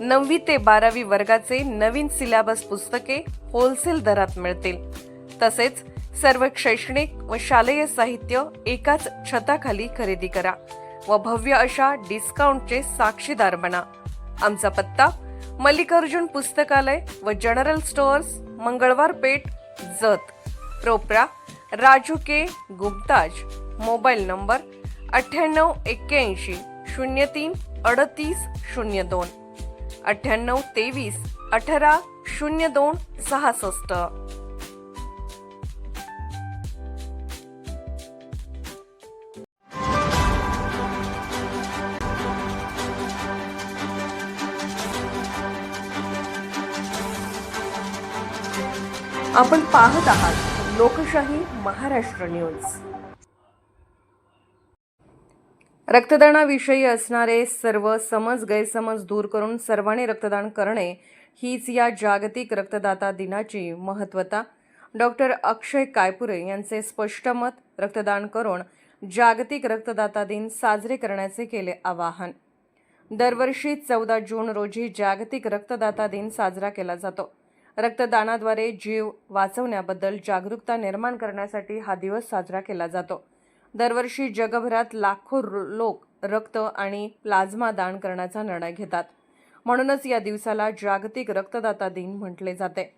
नववी ते बारावी वर्गाचे नवीन सिलेबस पुस्तके होलसेल दरात मिळतील. तसेच सर्व शैक्षणिक व शालेय साहित्य एकाच छताखाली खरेदी करा व भव्य अशा डिस्काउंटचे साक्षीदार बना. आमचा पत्ता मल्लिकार्जुन पुस्तकालय व general stores Mangalwar Peth Jath. प्रोप्रा Raju K Gupta's mobile number अठ्ठ्याण्णव एक्क्याऐंशी शून्य तीन अडतीस शून्य दोन. अठ्ठ्याण्णव तेवीस अठरा शून्य दोन सहासष्ट. आपण पाहत आहात लोकशाही महाराष्ट्र न्यूज. रक्तदानाविषयी असणारे सर्व समज गैरसमज दूर करून सर्वांनी रक्तदान करणे हीच या जागतिक रक्तदाता दिनाची महत्वता डॉक्टर अक्षय कायपुरे यांचे स्पष्ट मत रक्तदान करून जागतिक रक्तदाता दिन साजरे करण्याचे केले आवाहन. दरवर्षी चौदा जून रोजी जागतिक रक्तदाता दिन साजरा केला जातो. रक्तदानाद्वारे जीव वाचवण्याबद्दल जागरूकता निर्माण करण्यासाठी हा दिवस साजरा केला जातो. दरवर्षी जगभरात लाखो लोक रक्त आणि प्लाझ्मा दान करण्याचा निर्णय घेतात. म्हणूनच या दिवसाला जागतिक रक्तदाता दिन म्हटले जाते.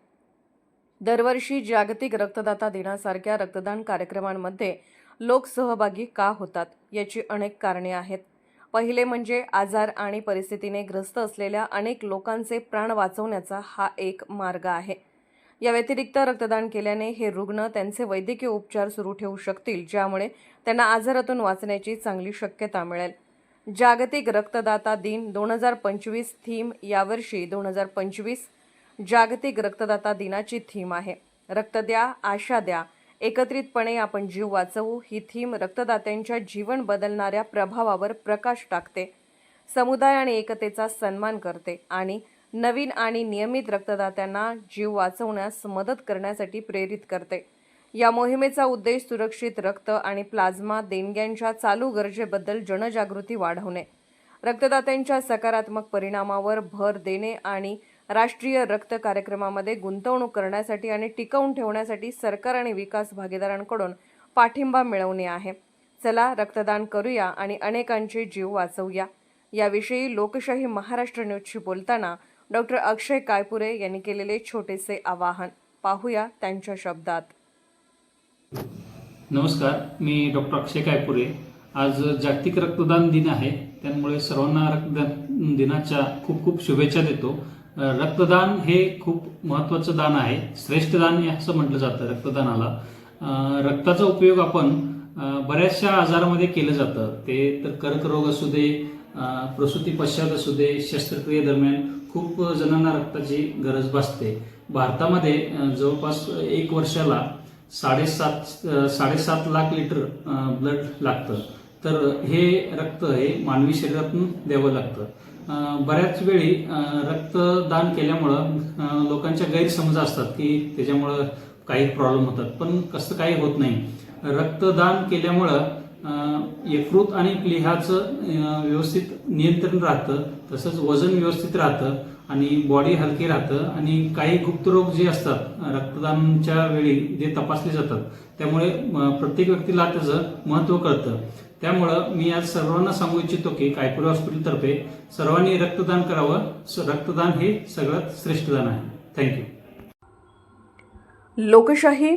दरवर्षी जागतिक रक्तदाता दिनासारख्या रक्तदान कार्यक्रमांमध्ये लोक सहभागी का होतात याची अनेक कारणे आहेत. पहिले म्हणजे आजार आणि परिस्थितीने ग्रस्त असलेल्या अनेक लोकांचे प्राण वाचवण्याचा हा एक मार्ग आहे. या व्यतिरिक्त रक्तदान केल्याने हे रुग्ण त्यांचे वैद्यकीय उपचार सुरू ठेवू शकतील ज्यामुळे त्यांना आजारातून वाचण्याची चांगली शक्यता मिळेल. जागतिक रक्तदाता दिन दोन हजार पंचवीस थीम यावर्षी दोन हजार पंचवीस जागतिक रक्तदाता दिनाची थीम आहे. रक्त द्या आशा द्या एकत्रितपणे आपण जीव वाचवू ही थीम रक्तदात्यांच्या जीवन बदलणाऱ्या प्रभावावर प्रकाश टाकते. समुदाय आणि एकतेचा सन्मान करते आणि नवीन आणि नियमित रक्तदात्यांना जीव वाचवण्यास मदत करण्यासाठी प्रेरित करते. या मोहिमेचा उद्देश सुरक्षित रक्त आणि प्लाझ्मा देणग्यांच्या चालू गरजेबद्दल जनजागृती वाढवणे. रक्तदात्यांच्या सकारात्मक परिणामावर भर देणे आणि राष्ट्रीय रक्त कार्यक्रमामध्ये गुंतवणूक करण्यासाठी आणि टिकवून ठेवण्यासाठी सरकार आणि विकास भागीदारांकडून पाठिंबा मिळवणे आहे. चला रक्तदान करूया आणि अनेकांचे जीव वाचवूया. याविषयी लोकशाही महाराष्ट्र न्यूजशी बोलताना डॉक्टर अक्षय कायपुरे यांनी केलेले छोटेसे आवाहन. पाहूया त्यांच्या शब्दात. नमस्कार मी डॉक्टर अक्षय कायपुरे. आज जागतिक रक्तदान दिन आहे. त्यामुळे सर्वांना रक्तदान दिनाच्या खूप खूप शुभेच्छा देतो. रक्तदान हे खूप महत्त्वाचं दान आहे. श्रेष्ठ दान असं म्हटलं जातं रक्तदानाला. रक्ताचा उपयोग आपण बऱ्याचशा आजारामध्ये केलं जातं. ते तर कर्करोग असू दे प्रसूती पश्चात असू दे शस्त्रक्रियेदरम्यान खूप जणांना रक्ताची गरज भासते. भारतामध्ये जवळपास एक वर्षाला साडेसात साडेसात लाख लिटर ब्लड लागतं. तर हे रक्त हे मानवी शरीरातून द्यावं लागतं. बऱ्याच वेळी रक्तदान केल्यामुळं लोकांच्या गैरसमज असतात की त्याच्यामुळं काही प्रॉब्लेम होतात. पण कसं काही होत नाही. रक्तदान केल्यामुळं यकृत आणि प्लेहाचं व्यवस्थित नियंत्रण राहतं तसंच वजन व्यवस्थित राहतं आणि बॉडी हलकी राहतं आणि काही गुप्तरोग जे असतात रक्तदानच्या वेळी जे तपासले जातात त्यामुळे प्रत्येक व्यक्तीला त्याचं महत्त्व कळतं. त्यामुळं मी आज सर्वांना सांगू इच्छितो की कायपुरी हॉस्पिटलतर्फे सर्वांनी रक्तदान करावं. रक्तदान हे सगळ्यात श्रेष्ठ दान आहे. Thank you. Lokshahi